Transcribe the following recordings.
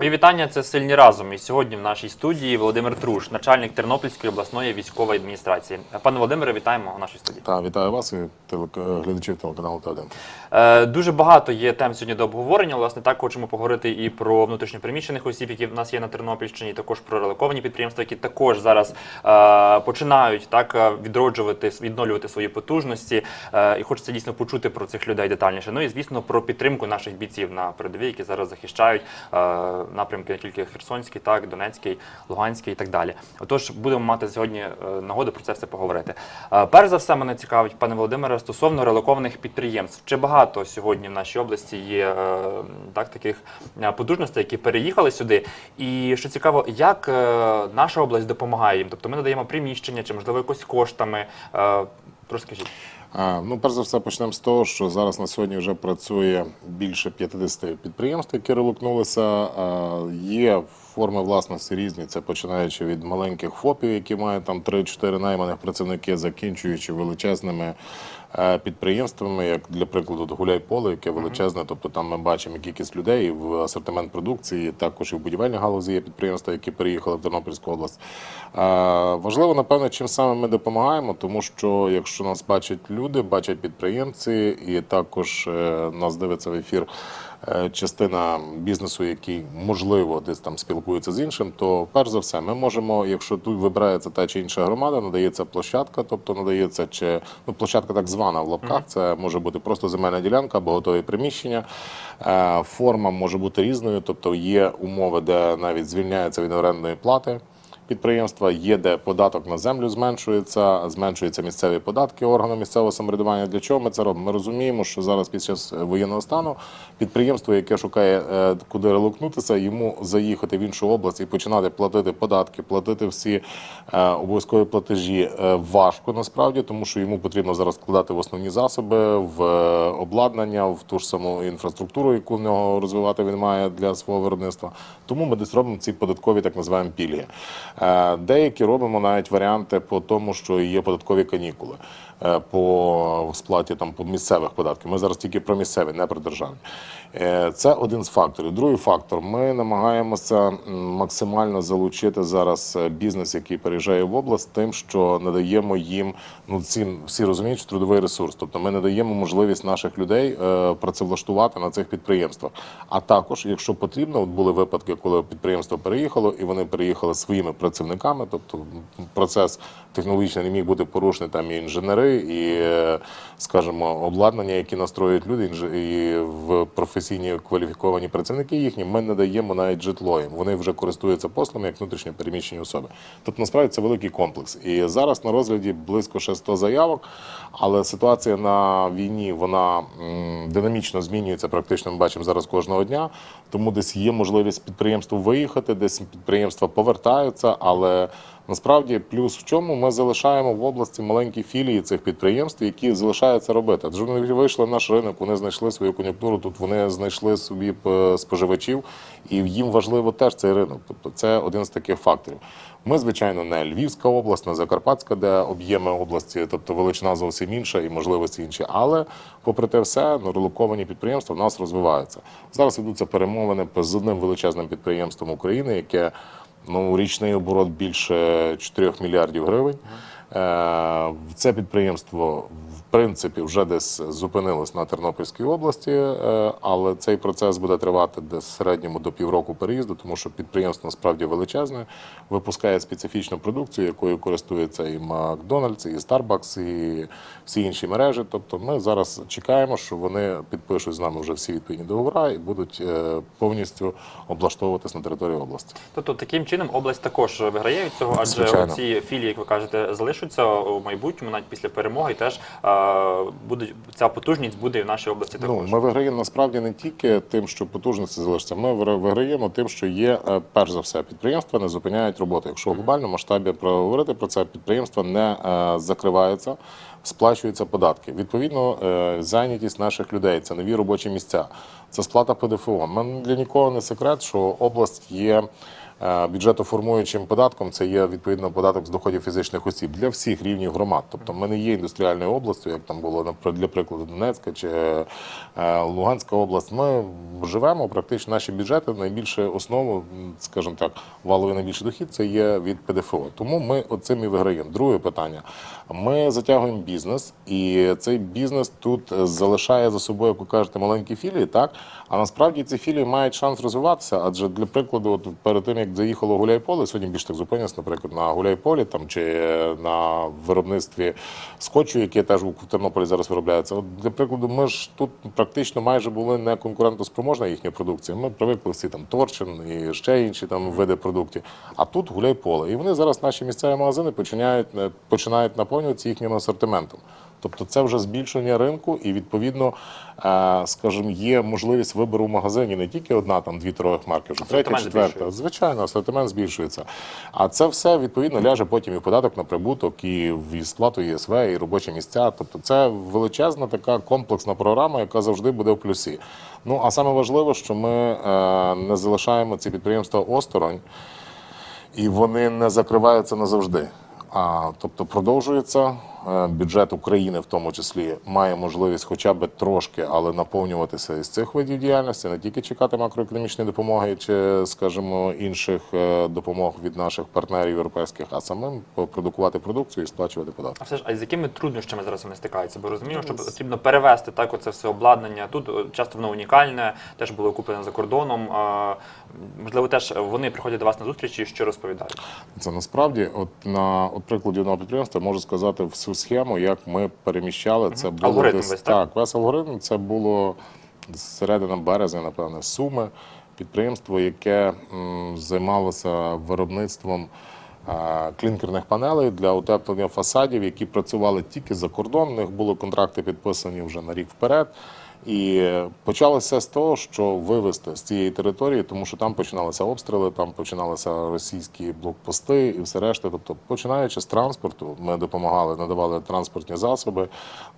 Мої вітання. Це сильні разом. І сьогодні в нашій студії Володимир Труш, начальник Тернопільської обласної військової адміністрації. Пане Володимире, вітаємо у нашій студії. Та вітаю вас і телек- глядачів телеканалу Т1. Е, Дуже багато є тем сьогодні до обговорення. Власне, так хочемо поговорити і про внутрішньопереміщених осіб, які в нас є на Тернопільщині, і також про релоковані підприємства, які також зараз е, починають так е, відроджувати, відновлювати свої потужності. Е, і хочеться дійсно почути про цих людей детальніше. Ну і звісно про підтримку наших бійців на передовій, які зараз захищають е, напрямки не тільки Херсонський, так Донецький, Луганський і так далі. Отож, будемо мати сьогодні е, нагоду про це все поговорити. Е, Перш за все, мене цікавить, пане Володимире, стосовно релокованих підприємств. Чи багато сьогодні в нашій області є е, так, таких потужностей, які переїхали сюди? І що цікаво, як наша область допомагає їм? Тобто ми надаємо приміщення чи можливо якось коштами? Розкажіть. Ну, перш за все, почнемо з того, що зараз на сьогодні вже працює більше 50 підприємств, які релокнулися. Є форми власності різні. Це починаючи від маленьких ФОПів, які мають там 3-4 найманих працівники, закінчуючи величезними підприємствами, як для прикладу Гуляй поле, яке величезне. Тобто там ми бачимо кількість людей і в асортимент продукції. Також і в будівельній галузі є підприємства, які переїхали в Тернопільську область. Е, Важливо, напевно, чим саме ми допомагаємо, тому що якщо нас бачать люди, бачать підприємці, і також е, нас дивиться в ефір е, частина бізнесу, який можливо десь там спілкується з іншим, то перш за все, ми можемо, якщо тут вибирається та чи інша громада, надається площадка, тобто надається чи ну площадка так звана в лапках. Це може бути просто земельна ділянка або готові приміщення. Е, Форма може бути різною, тобто є умови, де навіть звільняється від орендної плати підприємства, є де податок на землю зменшується, зменшуються місцеві податки органам місцевого самоврядування. Для чого ми це робимо? Ми розуміємо, що зараз під час воєнного стану підприємство, яке шукає е, куди релокнутися, йому заїхати в іншу область і починати платити податки, платити всі е, обов'язкові платежі е, важко насправді, тому що йому потрібно зараз вкладати в основні засоби, в обладнання, в ту ж саму інфраструктуру, яку в нього розвивати він має для свого виробництва. Тому ми десь робимо ці податкові так називаємо пільги. Е, Деякі робимо навіть варіанти по тому, що є податкові канікули е, по сплаті там по місцевих податків. Ми зараз тільки про місцеві, не про державні. Е, Це один з факторів. Другий фактор: ми намагаємося максимально залучити зараз е, бізнес, який переїжджає в область, тим, що надаємо їм ну ці всі розуміють, що трудовий ресурс. Тобто ми надаємо можливість наших людей е, працевлаштувати на цих підприємствах. А також, якщо потрібно, от були випадки, коли підприємство переїхало і вони переїхали своїми працівниками, тобто процес технологічний не міг бути порушений там і інженери, і скажімо, обладнання, які настроюють люди, і в професійні кваліфіковані працівники їхні, ми надаємо навіть житло їм. Вони вже користуються послугами як внутрішньо переміщені особи. Тобто, насправді це великий комплекс. І зараз на розгляді близько ще 100 заявок, але ситуація на війні вона динамічно змінюється. Практично ми бачимо зараз кожного дня. Тому десь є можливість підприємству виїхати, десь підприємства повертаються, але Насправді, плюс в чому ми залишаємо в області маленькі філії цих підприємств, які залишаються робити. Адже вони вийшли на наш ринок, вони знайшли свою кон'юнктуру. Тут вони знайшли собі е, споживачів, і їм важливо теж цей ринок. Тобто, це один з таких факторів. Ми, звичайно, не Львівська область, не Закарпатська, де об'єми області, тобто величина зовсім інша і можливості інші. Але, попри те, все релоковані підприємства в нас розвиваються. Зараз ведуться перемовини з одним величезним підприємством України, яке ну, річний оборот більше 4 мільярдів гривень. Е, Це підприємство в принципі вже десь зупинилось на Тернопільській області, е, але цей процес буде тривати десь в середньому до півроку переїзду, тому що підприємство насправді величезне, випускає специфічну продукцію, якою користується і Макдональдс, і Starbucks, і всі інші мережі. Тобто ми зараз чекаємо, що вони підпишуть з нами вже всі відповідні договори і будуть е, повністю облаштовуватись на території області. Тобто таким чином область також виграє від цього, адже ці філії, як ви кажете, залишаться у майбутньому, навіть після перемоги, і теж е, будуть ця потужність буде і в нашій області Ну, ми виграємо насправді не тільки тим, що потужності залишаться. Ми виграємо тим, що є е, перш за все підприємства не зупиняють роботу. Якщо в глобальному масштабі проговорити про це, підприємства не е, закриваються, сплачуються податки. Відповідно, зайнятість наших людей це нові робочі місця, це сплата ПДФО. Ми для нікого не секрет, що область є. Е, бюджетоформуючим податком це є відповідно податок з доходів фізичних осіб для всіх рівнів громад. Тобто ми не є індустріальною областю, як там було для прикладу Донецька чи е, Луганська область. Ми живемо практично наші бюджети. Найбільше основу, скажімо так, валовий найбільший дохід це є від ПДФО. Тому ми оцим і виграємо. Друге питання. Ми затягуємо бізнес, і цей бізнес тут залишає за собою, як ви кажете, маленькі філії, так а насправді ці філії мають шанс розвиватися. Адже для прикладу, от перед тим як заїхало Гуляйполе, сьогодні більш так зупинився, наприклад, на Гуляйполі там чи на виробництві скотчу, яке теж у Тернополі зараз виробляється. От для прикладу, ми ж тут практично майже були не конкурентоспроможна їхня продукція. Ми привикли всі там Торчин і ще інші там види продуктів. А тут Гуляйполе. І вони зараз наші місцеві магазини починають е, починають наповнюватися їхнім асортиментом. Тобто це вже збільшення ринку, і відповідно, е, скажімо, є можливість вибору в магазині не тільки одна, там дві торгових марки, вже третя, четверта. Звичайно, асортимент збільшується. А це все відповідно ляже потім і в податок на прибуток, і в сплату ЄСВ, і робочі місця. Тобто, це величезна така комплексна програма, яка завжди буде в плюсі. Ну а саме важливо, що ми е, не залишаємо ці підприємства осторонь і вони не закриваються назавжди. А тобто продовжується бюджет України, в тому числі, має можливість хоча б трошки, але наповнюватися із цих видів діяльності, не тільки чекати макроекономічної допомоги чи, скажімо, інших е, допомог від наших партнерів європейських, а самим продукувати продукцію і сплачувати податки. А все ж, а з якими труднощами зараз вони стикаються? Бо розумію, що потрібно перевести так оце все обладнання. Тут е, часто воно унікальне, теж було куплене за кордоном. Можливо, теж вони приходять до вас на зустрічі і що розповідають. Це насправді, от на от прикладі одного підприємства можу сказати всю схему, як ми переміщали. Це було Алгоритм десь весь, так? так. Весь алгоритм це було з середина березня, напевне, суми. Підприємство, яке м, займалося виробництвом а, клінкерних панелей для утеплення фасадів, які працювали тільки за кордон. У них були контракти підписані вже на рік вперед. І почалося з того, що вивезти з цієї території, тому що там починалися обстріли, там починалися російські блокпости і все решта. Тобто, починаючи з транспорту, ми допомагали, надавали транспортні засоби,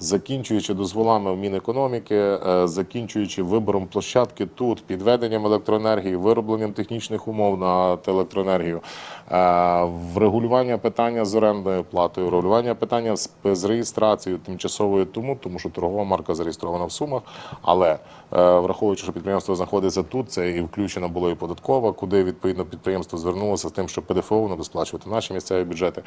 закінчуючи дозволами в Мінекономіки, е, закінчуючи вибором площадки тут, підведенням електроенергії, виробленням технічних умов на електроенергію, е, врегулювання питання з орендною платою, регулювання питання з, реєстрацією тимчасовою тому, тому що торгова марка зареєстрована в Сумах. Але е, враховуючи, що підприємство знаходиться тут, це і включено було і податкова, куди відповідно підприємство звернулося з тим, щоб ПДФО воно сплачувати наші місцеві бюджети.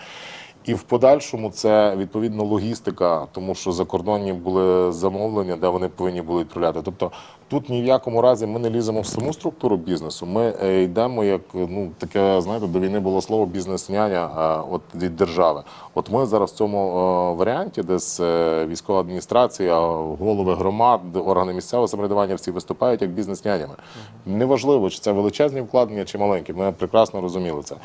І в подальшому це відповідно логістика, тому що закордонні були замовлення, де вони повинні були відправляти. Тобто тут ні в якому разі ми не ліземо в саму структуру бізнесу. Ми е, йдемо як ну таке, знаєте, до війни було слово бізнес-няня от від держави. От ми зараз в цьому е, варіанті, де з е, військова адміністрація, голови громад, органи місцевого самоврядування всі виступають як бізнес-нянями. Неважливо, чи це величезні вкладення, чи маленькі. Ми прекрасно розуміли це.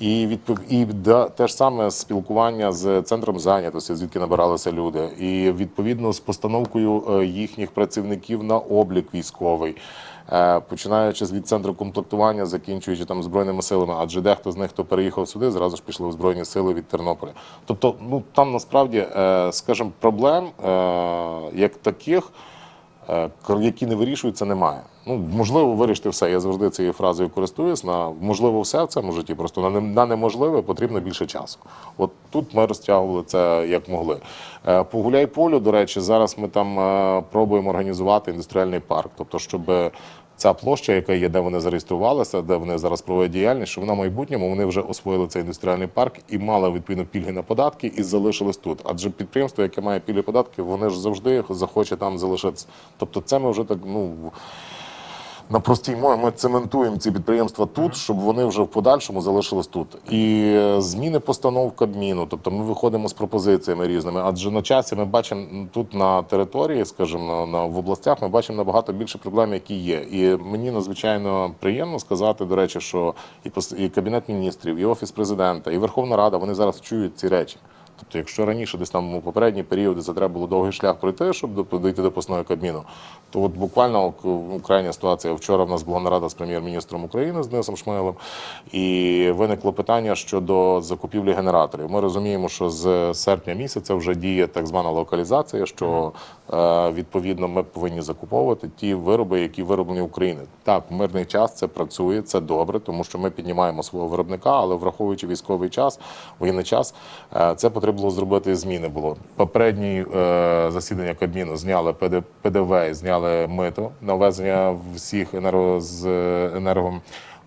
І відпов... і да, те ж саме спілкування з центром зайнятості, звідки набиралися люди, і відповідно з постановкою е, їхніх працівників на облік військовий. Е, Починаючи від центру комплектування, закінчуючи там збройними силами, адже дехто з них, хто переїхав сюди, зразу ж пішли в збройні сили від Тернополя. Тобто, ну там насправді, е, скажімо, проблем як таких які не вирішуються, немає. Ну можливо, вирішити все. Я завжди цією фразою користуюсь. На можливо, все в цьому житті. Просто на, на неможливе потрібно більше часу. От тут ми розтягували це як могли. Е, По гуляй-полю, до речі, зараз ми там е, пробуємо організувати індустріальний парк, тобто, щоб Ця площа, яка є, де вони зареєструвалися, де вони зараз проводять діяльність, що вона в майбутньому вони вже освоїли цей індустріальний парк і мали відповідно пільги на податки і залишились тут. Адже підприємство, яке має пільги податки, вони ж завжди захоче там залишитися. Тобто, це ми вже так ну. На простій мові ми цементуємо ці підприємства тут, щоб вони вже в подальшому залишились тут. І е, зміни постанов Кабміну, тобто ми виходимо з пропозиціями різними. Адже на часі ми бачимо тут на території, скажімо, на, на в областях, ми бачимо набагато більше проблем, які є. І мені надзвичайно приємно сказати, до речі, що і і кабінет міністрів, і офіс президента, і Верховна Рада вони зараз чують ці речі. Тобто, якщо раніше десь там у попередні періоди це треба було довгий шлях пройти, щоб дійти до посної Кабміну, то от буквально крайня ситуація. Вчора в нас була нарада з прем'єр-міністром України з Денисом Шмилем, і виникло питання щодо закупівлі генераторів. Ми розуміємо, що з серпня місяця вже діє так звана локалізація, що е, відповідно ми повинні закуповувати ті вироби, які вироблені в Україні. Так, в мирний час це працює, це добре, тому що ми піднімаємо свого виробника, але враховуючи військовий час, воєнний час, е, це потрібно було зробити зміни. Було попередні е, засідання Кабміну зняли ПД, ПДВ, зняли мито на ввезення всіх енерго з енерго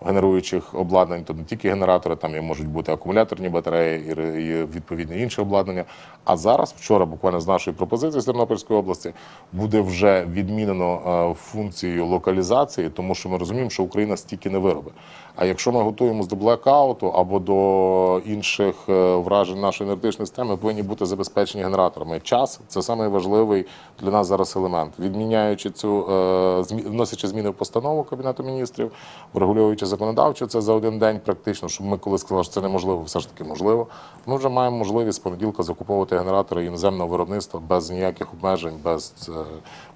генеруючих обладнань, то не тільки генератори, там і можуть бути акумуляторні батареї і, відповідне інше обладнання. А зараз, вчора, буквально з нашої пропозиції з Тернопільської області, буде вже відмінено е, функцію локалізації, тому що ми розуміємо, що Україна стільки не виробить. А якщо ми готуємося до блекауту або до інших е, вражень нашої енергетичної системи, повинні бути забезпечені генераторами. Час це найважливий для нас зараз елемент. Відміняючи цю е, вносячи зміни в постанову Кабінету міністрів, врегульовуючи законодавчо це за один день, практично, щоб ми коли сказали, що це неможливо, все ж таки можливо. Ми вже маємо можливість з понеділка закуповувати генератори іноземного виробництва без ніяких обмежень, без е,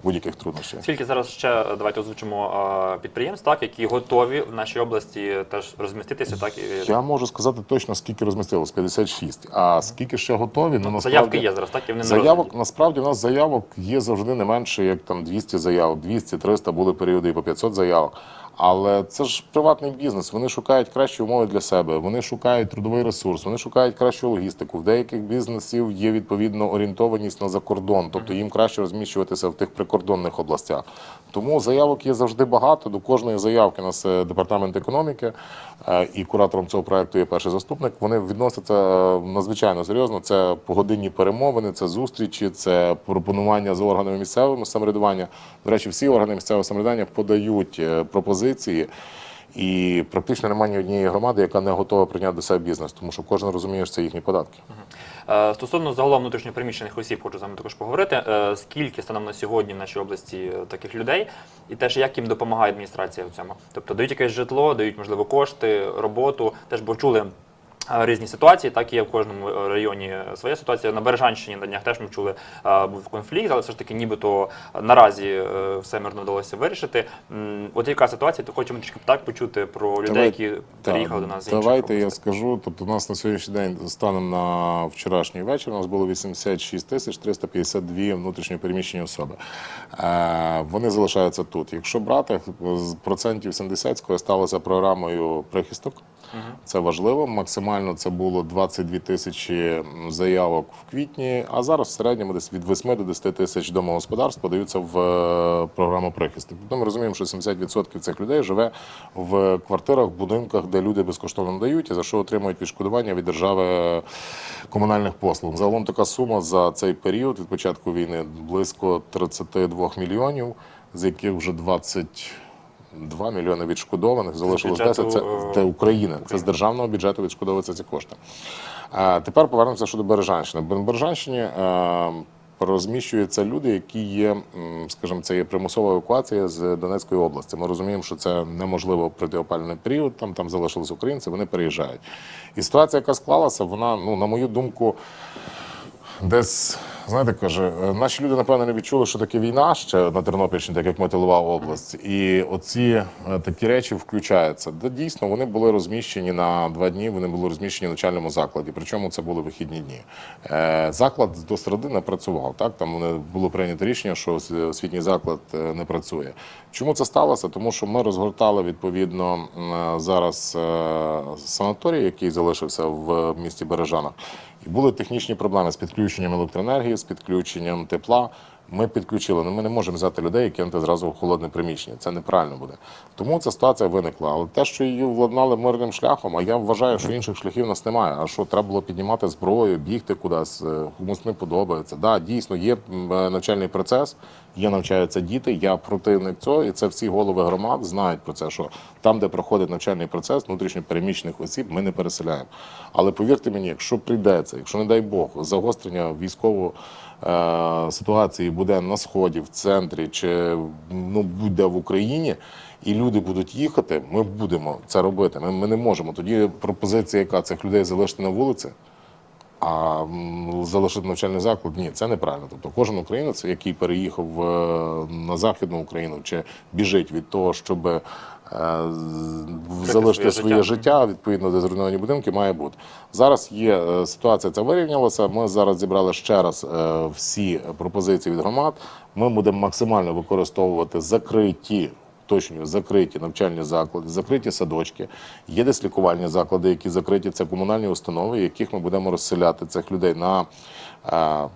будь-яких труднощів. Скільки зараз ще давайте озвучимо підприємств, так які готові в нашій області теж розміститися, так і Я можу сказати точно, скільки розмістилось 56. А скільки ще готові? Ну, заявки є зараз, так і вони Заявок роздані. насправді у нас заявок є завжди не менше, як там 200 заявок, 200, 300, були періоди і по 500 заявок. Але це ж приватний бізнес. Вони шукають кращі умови для себе. Вони шукають трудовий ресурс, вони шукають кращу логістику. В деяких бізнесів є відповідно орієнтованість на закордон, тобто їм краще розміщуватися в тих прикордонних областях. Тому заявок є завжди багато. До кожної заявки у нас е, департамент економіки е, і куратором цього проекту є перший заступник. Вони відносяться е, надзвичайно серйозно. Це погодинні перемовини, це зустрічі, це пропонування з органами місцевого самоврядування. До речі, всі органи місцевого самоврядування подають е, пропозиції. І практично немає ні однієї громади, яка не готова прийняти до себе бізнес, тому що кожен розуміє, що це їхні податки. Е, Стосовно загалом внутрішньопереміщених осіб, хочу з вами також поговорити. Е, Скільки станом на сьогодні в нашій області е, таких людей, і теж як їм допомагає адміністрація в цьому? Тобто дають якесь житло, дають можливо кошти, роботу. Теж бо чули. Різні ситуації, так і є в кожному е, районі своя ситуація. На Бережанщині на днях теж ми чули, був конфлікт, але все ж таки, нібито наразі е, все мирно вдалося вирішити. От яка ситуація, то хочемо трішки так почути про людей, Давай- які переїхали до нас з Давайте я скажу. Тобто, у нас на сьогоднішній день станом на вчорашній вечір у нас було 86 тисяч 352 внутрішньо переміщені особи. Е, вони залишаються тут. Якщо брати з процентів 70 скористалися програмою прихисток. Це важливо. Максимально це було 22 тисячі заявок в квітні, а зараз в середньому десь від 8 до 10 тисяч домогосподарств подаються в е, програму прихисток. Тобто ми розуміємо, що 70% цих людей живе в квартирах, будинках, де люди безкоштовно дають, і за що отримують відшкодування від держави комунальних послуг. Загалом така сума за цей період від початку війни близько 32 мільйонів, з яких вже 20 2 мільйони відшкодованих, залишилось бюджету, 10. Це, е, це Україна. Це з державного бюджету відшкодовуються ці кошти. А тепер повернемося щодо Бережанщини. В Бережанщині е, розміщуються люди, які є, скажімо, це є примусова евакуація з Донецької області. Ми розуміємо, що це неможливо пройти опалювальний період. Там там залишились українці, вони переїжджають. І ситуація, яка склалася, вона, ну на мою думку, десь. Знаєте, каже, е, наші люди напевно не відчули, що таке війна ще на Тернопільщині, так як ми тилова область, і оці е, такі речі включаються. Де дійсно вони були розміщені на два дні. Вони були розміщені в навчальному закладі. Причому це були вихідні дні. Е, Заклад до середи не працював. Так там було прийнято рішення, що освітній заклад не працює. Чому це сталося? Тому що ми розгортали відповідно зараз санаторій, який залишився в місті Бережанах. І були технічні проблеми з підключенням електроенергії, з підключенням тепла. Ми підключили, але ми не можемо взяти людей і кинути зразу в холодне приміщення. Це неправильно буде. Тому ця ситуація виникла. Але те, що її владнали мирним шляхом, а я вважаю, що інших шляхів у нас немає. А що треба було піднімати зброю, бігти кудись, е, комусь не подобається. Да, дійсно є е, навчальний процес, є навчаються діти. Я противник цього, і це всі голови громад знають про це. Що там, де проходить навчальний процес, внутрішньо переміщених осіб, ми не переселяємо. Але повірте мені, якщо прийдеться, якщо не дай Бог, загострення військового ситуації буде на сході, в центрі чи ну буде в Україні. І люди будуть їхати, ми будемо це робити. Ми, ми не можемо. Тоді пропозиція, яка цих людей залишити на вулиці, А залишити навчальний заклад ні, це неправильно. Тобто кожен українець, який переїхав е, на західну Україну чи біжить від того, щоб е, залишити своє життя. відповідно де зруйновані будинки, має бути. Зараз є е, ситуація, ця вирівнялася. Ми зараз зібрали ще раз е, всі пропозиції від громад. Ми будемо максимально використовувати закриті. Точно закриті навчальні заклади, закриті садочки. Є десь лікувальні заклади, які закриті. Це комунальні установи, яких ми будемо розселяти цих людей на е,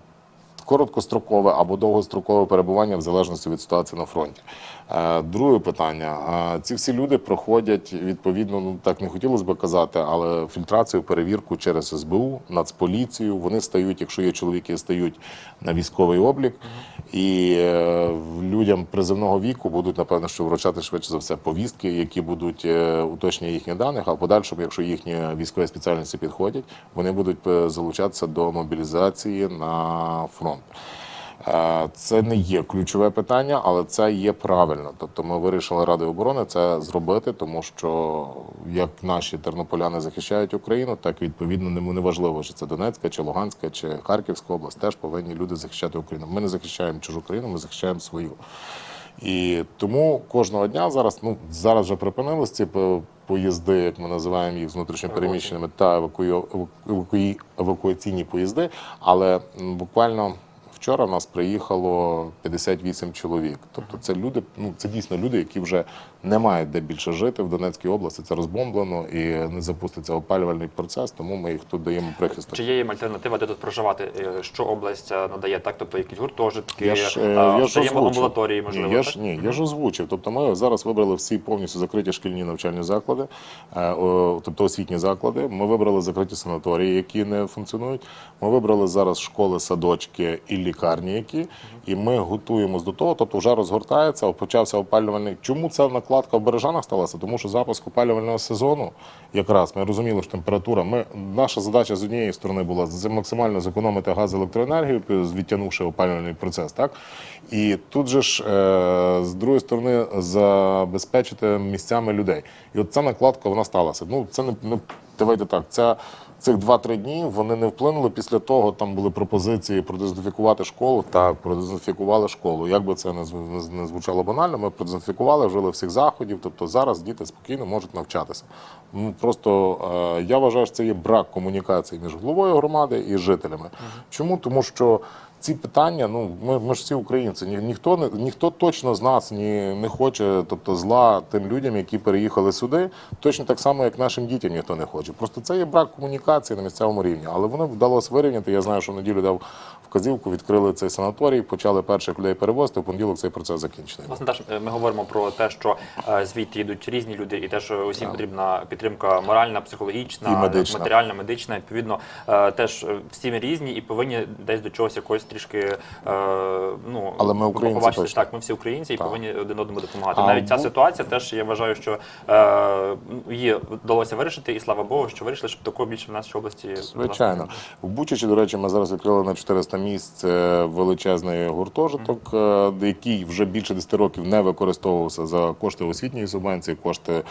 короткострокове або довгострокове перебування в залежності від ситуації на фронті. Е, Друге питання: Е, ці всі люди проходять відповідно, ну так не хотілося б казати, але фільтрацію, перевірку через СБУ, Нацполіцію. Вони стають, якщо є чоловіки, стають на військовий облік, і е, людям призивного віку будуть напевно, що вручати швидше за все повістки, які будуть уточнення їхніх даних. А в подальшому, якщо їхні військові спеціальності підходять, вони будуть залучатися до мобілізації на фронт. Е, Це не є ключове питання, але це є правильно. Тобто ми вирішили Ради оборони це зробити, тому що як наші тернополяни захищають Україну, так відповідно не важливо, чи це Донецька, чи Луганська, чи Харківська область, теж повинні люди захищати Україну. Ми не захищаємо чужу країну, ми захищаємо свою. І тому кожного дня зараз, ну зараз вже припинились ці поїзди, як ми називаємо їх з внутрішньопереміщеними та евакуаційні поїзди. Але буквально вчора в нас приїхало 58 чоловік. Тобто це люди, ну це дійсно люди, які вже не мають де більше жити в Донецькій області. Це розбомблено і не запуститься опалювальний процес, тому ми їх тут даємо прихисток. Чи є їм альтернатива, де тут проживати? Е, Що область е, надає так? Тобто якісь гуртожитки, Я ж, е, я ж даємо амбулаторії, можливо. Ні, я так? ж ні, я ж озвучив. Тобто ми зараз вибрали всі повністю закриті шкільні навчальні заклади, тобто освітні заклади. Ми вибрали закриті санаторії, які не функціонують. Ми вибрали зараз школи, садочки і лікарні, які і ми готуємось до того. Тобто вже розгортається, почався опалювальний. Чому ця накладка в Бережанах сталася? Тому що запуск опалювального сезону, якраз ми розуміли, що температура. Ми наша задача з однієї сторони була максимально зекономити газ електроенергію, відтягнувши опалювальний процес, так і тут же ж е, з другої сторони забезпечити місцями людей. І от ця накладка вона сталася. Ну це не давайте так. Ця цих 2-3 дні вони не вплинули. Після того там були пропозиції продезінфікувати школу. Так, продезінфікували школу. Як би це не звучало банально, ми продезінфікували, вжили всіх заходів. Тобто зараз діти спокійно можуть навчатися. Ну просто е, я вважаю, що це є брак комунікації між головою громади і жителями. Чому? Тому що ці питання, ну ми, ми ж всі українці. Ні, ніхто не ніхто точно з нас ні, не хоче, тобто зла тим людям, які переїхали сюди, точно так само, як нашим дітям ніхто не хоче. Просто це є брак комунікації на місцевому рівні. Але воно вдалося вирівняти. Я знаю, що неділю дав вказівку, відкрили цей санаторій, почали перших людей перевозити. В понеділок цей процес закінчений. Власне, теж ми говоримо про те, що е, звідти йдуть різні люди, і те, що усім потрібна підтримка моральна, психологічна, І медична. матеріальна, медична. Відповідно, е, теж е, всі різні і повинні десь до чогось якось трішки ну Але ми українці побачити, так. Ми всі українці і Так. повинні один одному допомагати. А Навіть ця бу- ситуація теж я вважаю, що її вдалося вирішити, і слава Богу, що вирішили, щоб такого більше в нашій області Звичайно, в Бучачі, до речі, ми зараз відкрили на 400 місць е, величезний гуртожиток, е, який вже більше 10 років не використовувався за кошти освітньої субвенції, кошти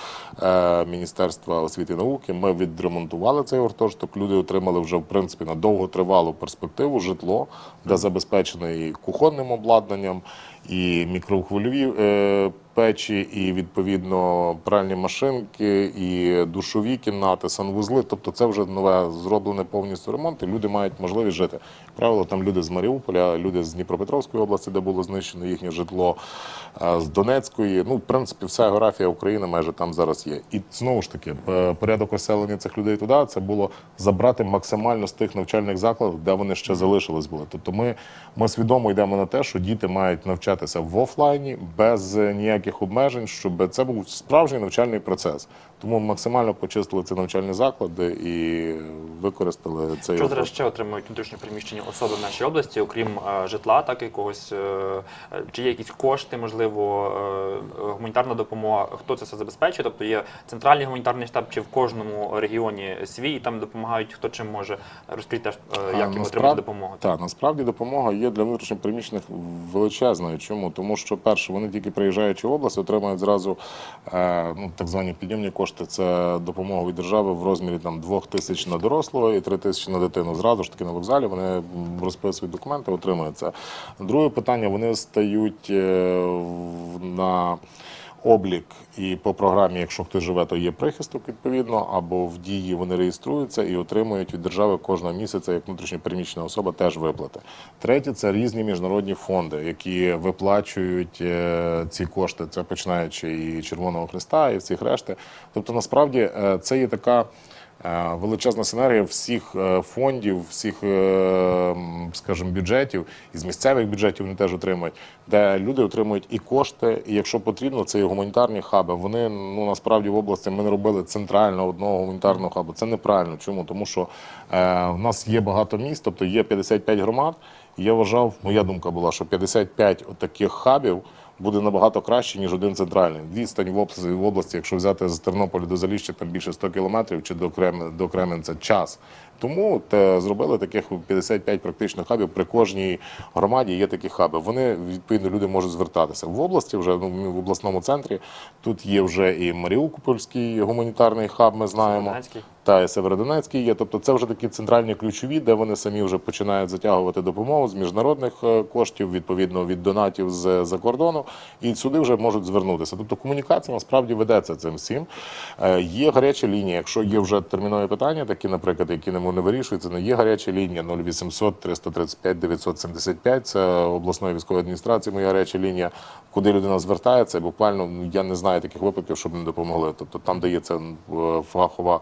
е, Міністерства освіти і науки. Ми відремонтували цей гуртожиток. Люди отримали вже в принципі на довготривалу перспективу житло, де забезпечено і кухонним обладнанням, і мікрохвильові печі, і відповідно пральні машинки, і душові кімнати, санвузли. Тобто це вже нове зроблене повністю ремонт, і люди мають можливість жити. Правило, там люди з Маріуполя, люди з Дніпропетровської області, де було знищено їхнє житло, з Донецької. Ну, в принципі, вся географія України майже там зараз є. І знову ж таки, порядок оселення цих людей туди це було забрати максимально з тих навчальних закладів, де вони ще залишились були. Тобто, ми, ми свідомо йдемо на те, що діти мають навчатися в офлайні без ніяких обмежень, щоб це був справжній навчальний процес. Тому максимально почистили ці навчальні заклади і використали цей Що зараз ще отримують внутрішньо переміщені особи в нашій області, окрім е, житла, так якогось е, е, чи є якісь кошти, можливо, е, гуманітарна допомога? Хто це все забезпечує? Тобто є центральний гуманітарний штаб, чи в кожному регіоні свій і там допомагають хто чим може розкрити, теж, е, як їм отримати допомогу. Так, насправді допомога є для внутрішньопереміщених величезною. Чому? Тому що, перше, вони тільки приїжджаючи в область, отримують зразу е, ну, так звані підйомні кошти кошти. Це допомога від держави в розмірі там 2 тисяч на дорослого і 3 тисячі на дитину. Зразу ж таки на вокзалі вони розписують документи, отримують це. Друге питання: вони стають е, на облік і по програмі, якщо хтось живе, то є прихисток відповідно, або в дії вони реєструються і отримують від держави кожного місяця, як внутрішньопереміщена особа, теж виплати. Третє це різні міжнародні фонди, які виплачують е, ці кошти. Це починаючи і Червоного Христа, і всіх решти. Тобто, насправді е, це є така. Е, Величезна синергія всіх е, фондів, всіх, е, скажімо, бюджетів і з місцевих бюджетів вони теж отримують, де люди отримують і кошти, і якщо потрібно, це і гуманітарні хаби. Вони ну насправді в області ми не робили центрально одного гуманітарного хабу. Це неправильно. Чому? Тому що е, в нас є багато міст, тобто є 55 громад. І я вважав, моя думка була, що 55 таких хабів буде набагато краще, ніж один центральний. Відстань в області, в області, якщо взяти з Тернополя до Заліща, там більше 100 кілометрів чи до, Крем, до Кременця час. Тому те, зробили таких 55 практично хабів. При кожній громаді є такі хаби. Вони відповідно люди можуть звертатися в області. Вже ну, в обласному центрі. Тут є вже і Маріупольський гуманітарний хаб. Ми знаємо. Та Северодонецький є. Тобто це вже такі центральні ключові, де вони самі вже починають затягувати допомогу з міжнародних е, коштів, відповідно від донатів з за кордону, і сюди вже можуть звернутися. Тобто комунікація насправді ведеться цим всім. Е, Є гаряча лінія. Якщо є вже термінові питання, такі, наприклад, які не вирішуються, не є гаряча лінія 0800 335 975. Це обласної військової адміністрації. Моя гаряча лінія, куди людина звертається. Буквально ну, я не знаю таких випадків, щоб не допомогли. Тобто там дається фахова.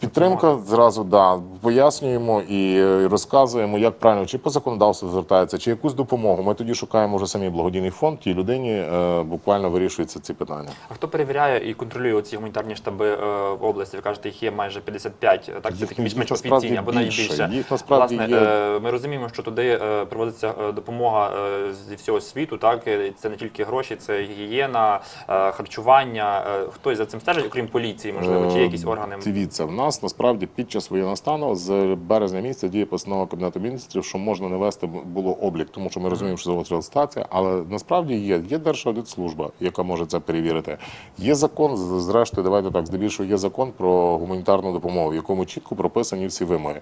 Підтримка зразу да пояснюємо і е, розказуємо, як правильно чи по законодавству звертається, чи якусь допомогу. Ми тоді шукаємо вже самі благодійний фонд. Тій людині е, буквально вирішуються ці питання. А хто перевіряє і контролює ці гуманітарні штаби е, області? Ви кажете, їх є майже 55, так це такі більш-менш офіційні або найбільше. Їх насправді Власне, є- ми розуміємо, що туди проводиться допомога зі всього світу. Так це не тільки гроші, це гігієна, харчування. Хтось за цим стежить, окрім поліції, можливо, чи є якісь органи. Дивіться, в нас насправді під час воєнного стану з березня місяця діє постанова Кабінету міністрів, що можна не вести було облік, тому що ми розуміємо, що завод реєстрація, але насправді є. Є Держаудитслужба, яка може це перевірити. Є закон, зрештою, давайте так, здебільшого є закон про гуманітарну допомогу, в якому чітко прописані всі вимоги.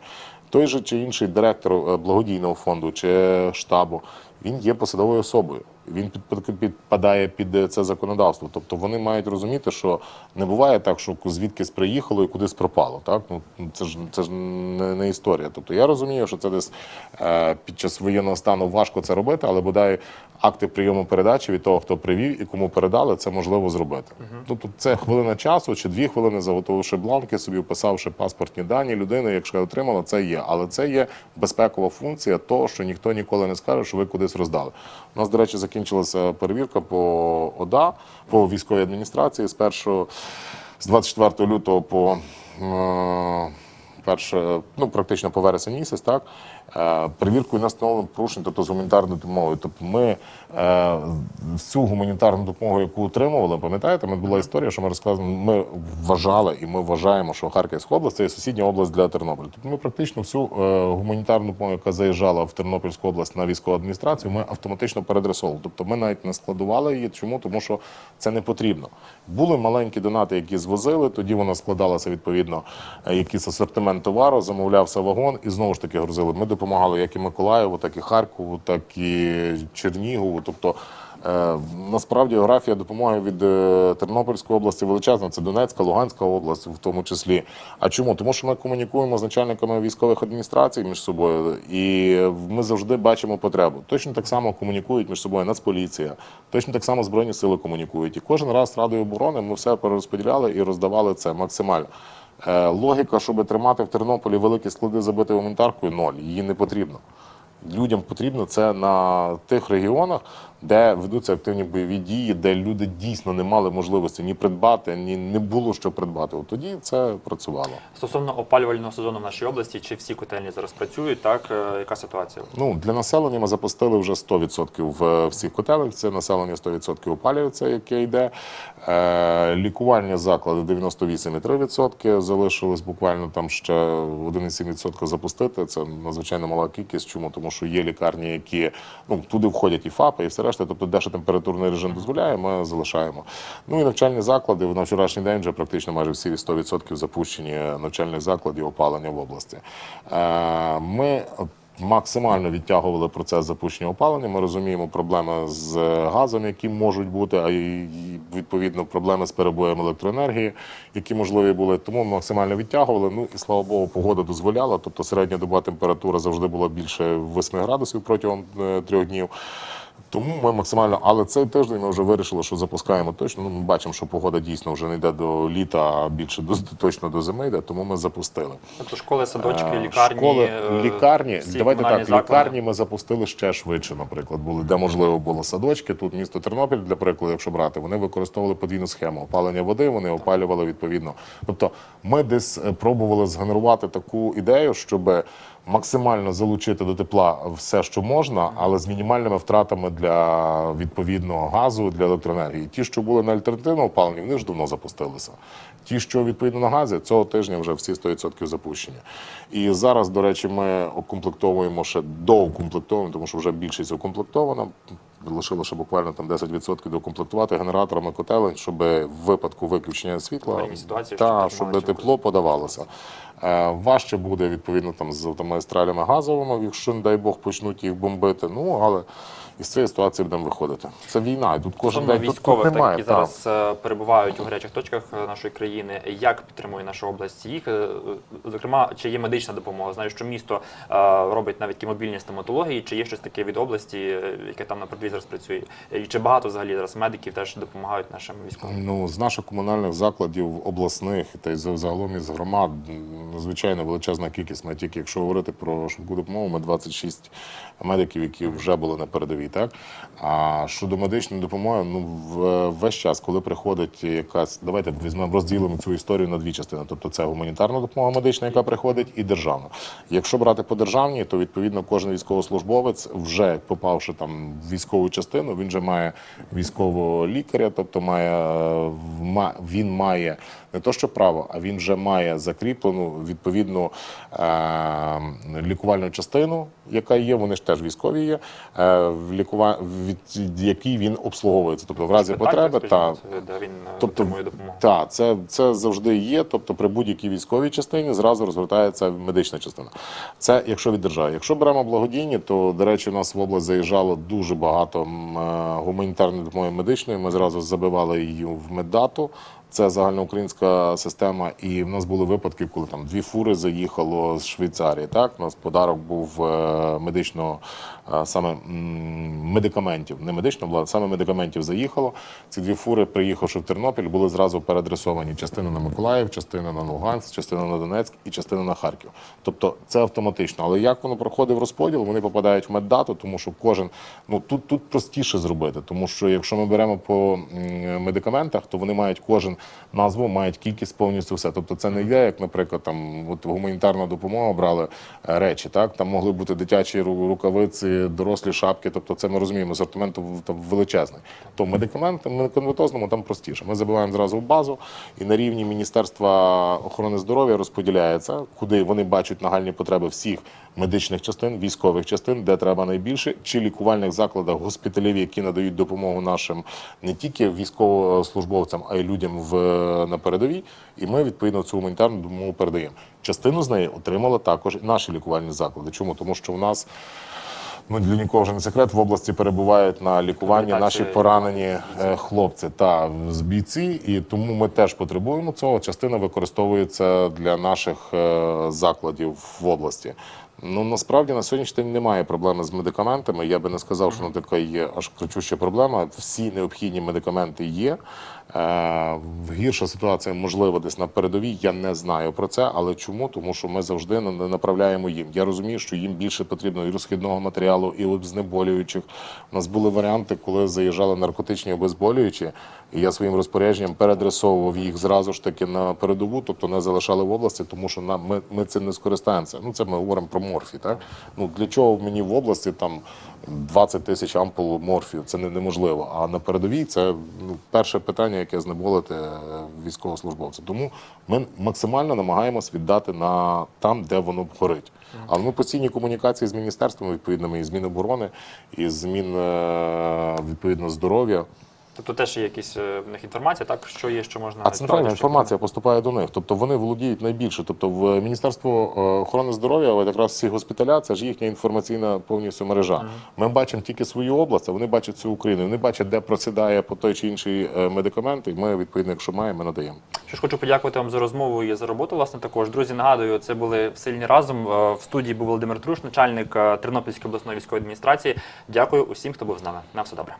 Той же чи інший директор е, благодійного фонду чи штабу. Він є посадовою особою. Він під- підпадає під е, це законодавство. Тобто вони мають розуміти, що не буває так, що звідкись приїхало і кудись пропало. Так ну це ж це ж не, не історія. Тобто я розумію, що це десь е, під час воєнного стану важко це робити, але бодай акти прийому передачі від того, хто привів і кому передали, це можливо зробити. Тобто це хвилина часу чи дві хвилини, заготовивши бланки, собі вписавши паспортні дані людини, якщо отримала, це є. Але це є безпекова функція того, що ніхто ніколи не скаже, що ви кудись роздали. У нас, до речі, закінчилася перевірка по ОДА, по військовій адміністрації. З першого з 24 лютого по е, перше, ну практично по вересень місяць, так перевіркою не встановлено порушень, тобто з гуманітарною допомогою. Тобто ми е, всю гуманітарну допомогу, яку отримували, пам'ятаєте, ми була історія, що ми розказували, ми вважали і ми вважаємо, що Харківська область це є сусідня область для Тернополя. Тобто ми практично всю е, гуманітарну допомогу, яка заїжджала в Тернопільську область на військову адміністрацію, ми автоматично передресовували. Тобто ми навіть не складували її. Чому? Тому що це не потрібно. Були маленькі донати, які звозили, тоді вона складалася відповідно е, якийсь асортимент товару, замовлявся вагон і знову ж таки грузили. Ми допомагали як і Миколаєву, так і Харкову, так і Чернігову. Тобто Е, Насправді географія допомоги від е, Тернопільської області величезна. Це Донецька, Луганська область, в тому числі. А чому? Тому що ми комунікуємо з начальниками військових адміністрацій між собою, і ми завжди бачимо потребу. Точно так само комунікують між собою Нацполіція, точно так само Збройні сили комунікують. І кожен раз Радою оборони ми все перерозподіляли і роздавали це максимально. Е, Логіка, щоб тримати в Тернополі великі склади забитою гуманітаркою, ноль. Її не потрібно. Людям потрібно це на тих регіонах, де ведуться активні бойові дії, де люди дійсно не мали можливості ні придбати, ні не було що придбати. От тоді це працювало. Стосовно опалювального сезону в нашій області, чи всі котельні зараз працюють? Так Е, яка ситуація? Ну для населення ми запустили вже 100% в всіх котелях. Це населення 100% опалюється, яке йде. Е, лікувальні заклади 98,3%. Залишилось буквально там ще 1,7% запустити. Це надзвичайно мала кількість. Чому? Тому що є лікарні, які ну туди входять і ФАПи, і все решта. Решти. Тобто, де ще температурний режим дозволяє, ми залишаємо. Ну і навчальні заклади на вчорашній день вже практично майже всі 100% запущені навчальних закладів опалення в області. Е, Ми максимально відтягували процес запущення опалення. Ми розуміємо проблеми з газом, які можуть бути, а й відповідно проблеми з перебоєм електроенергії, які можливі були. Тому максимально відтягували. Ну і слава Богу, погода дозволяла. Тобто середня доба температура завжди була більше 8 градусів протягом е, трьох днів. Тому ми максимально, але цей тиждень ми вже вирішили, що запускаємо точно. Ну, ми бачимо, що погода дійсно вже не йде до літа, а більше до точно до зими йде. Тому ми запустили. Тобто школи, садочки, Е, лікарні, школи, е, лікарні. всі Давайте так, заклади. лікарні ми запустили ще швидше, наприклад, були, де можливо було садочки. Тут місто Тернопіль, для прикладу, якщо брати, вони використовували подвійну схему опалення води, вони опалювали відповідно. Тобто, ми десь е, пробували згенерувати таку ідею, щоб максимально залучити до тепла все, що можна, але з мінімальними втратами для відповідного газу для електроенергії. Ті, що були на альтернативному опаленні, вони ж давно запустилися. Ті, що відповідно на газі, цього тижня вже всі 100% запущені. І зараз, до речі, ми окомплектовуємо ще доукомплектовуємо, тому що вже більшість укомплектована. Лишило ще буквально там 10% докомплектувати генераторами котелень, щоб в випадку виключення світла ситуації, та, щоб тепло подавалося. Е, важче буде відповідно там з автомагістралями газовими, якщо, не дай Бог, почнуть їх бомбити. Ну але із цієї ситуації будемо виходити. Це війна, і тут кожен день військових, тут немає. які та. зараз е, перебувають у гарячих точках е, нашої країни, як підтримує наша область їх? Е, Зокрема, чи є медична допомога? Знаю, що місто робить навіть ті мобільні стоматології, чи є щось таке від області, яке там на передовій зараз працює? І чи багато взагалі зараз медиків теж допомагають нашим військовим? Ну, з наших комунальних закладів обласних та й за- загалом із громад м, звичайно величезна кількість. Ми тільки якщо говорити про швидку допомогу, ми 26 медиків, які вже були на передовій. Так а щодо медичної допомоги, ну в весь час, коли приходить якась, давайте візьмемо розділимо цю історію на дві частини. Тобто це гуманітарна допомога медична, яка приходить, і державна. Якщо брати по державній, то відповідно кожен військовослужбовець, вже попавши там в військову частину, він вже має військового лікаря, тобто має він має не то, що право, а він вже має закріплену відповідну е, лікувальну частину, яка є. Вони ж теж військові є, е, в лікува... від якій він обслуговується. Тобто, в разі потреби та де він е, Тобто, допомогу. так, це, це завжди є. Тобто при будь-якій військовій частині зразу розгортається медична частина. Це якщо від держави. Якщо беремо благодійні, то до речі, у нас в область заїжджало дуже багато е, гуманітарної допомоги медичної. Ми зразу забивали її в меддату. Це загальноукраїнська система, і в нас були випадки, коли там дві фури заїхало з Швейцарії. Так, у нас подарок був е, медичного е, саме медикаментів, не медичного, а саме медикаментів заїхало. Ці дві фури, приїхавши в Тернопіль, були зразу переадресовані частина на Миколаїв, частина на Луганськ, частина на Донецьк і частина на Харків. Тобто це автоматично. Але як воно проходить в розподіл, вони попадають в меддату, тому що кожен ну тут, тут простіше зробити, тому що якщо ми беремо по медикаментах, то вони мають кожен назву, мають кількість повністю все. Тобто це не йде, як, наприклад, там от гуманітарна допомога брали е, речі. Так там могли бути дитячі рукавиці, дорослі шапки. Тобто, це ми розуміємо, асортимент там величезний. То медикаменти медикаментозному там простіше. Ми забиваємо зразу в базу, і на рівні Міністерства охорони здоров'я розподіляється, куди вони бачать нагальні потреби всіх медичних частин, військових частин, де треба найбільше, чи лікувальних закладах госпіталів, які надають допомогу нашим не тільки військовослужбовцям, а й людям в на передовій. І ми відповідно цю гуманітарну допомогу передаємо. Частину з неї отримали також і наші лікувальні заклади. Чому? Тому що в нас. Ну, для нікого вже не секрет, в області перебувають на лікуванні наші поранені е, хлопці та з бійці, і тому ми теж потребуємо цього. Частина використовується для наших е, закладів в області. Ну насправді на сьогоднішній день немає проблеми з медикаментами. Я би не сказав, що ну, така є аж кричуща проблема. Всі необхідні медикаменти є. Е, гірша ситуація можливо десь на передовій. Я не знаю про це, але чому? Тому що ми завжди на- направляємо їм. Я розумію, що їм більше потрібно і розхідного матеріалу, і знеболюючих. У нас були варіанти, коли заїжджали наркотичні обезболюючі, і я своїм розпорядженням переадресовував їх зразу ж таки на передову, тобто не залишали в області, тому що нам ми, ми цим не скористаємося. Ну це ми говоримо про морфій. Так? Ну, для чого мені в області там 20 тисяч ампул морфію? Це не, неможливо. А на передовій це ну, перше питання, яке знеболити військовослужбовця. Тому ми максимально намагаємось віддати на там, де воно горить. Але ми постійні комунікації з міністерствами відповідними, і з Міноборони, і з Мін е, відповідно здоров'я. Тобто теж є якісь е, в них інформація, так що є, що можна А центральна що інформація поступає до них. Тобто вони володіють найбільше. Тобто в Міністерство е, охорони здоров'я, от якраз ці госпіталя, це ж їхня інформаційна повністю мережа. Ми бачимо тільки свою область, а вони бачать всю Україну. Вони бачать, де просідає по той чи інший е, медикамент, і ми відповідно, якщо маємо, ми надаємо. Що ж хочу подякувати вам за розмову і за роботу. Власне, також друзі, нагадую, це були в сильні разом. Е, В студії був Володимир Труш, начальник е, Тернопільської обласної військової адміністрації. Дякую усім, хто був з нами. На все добре.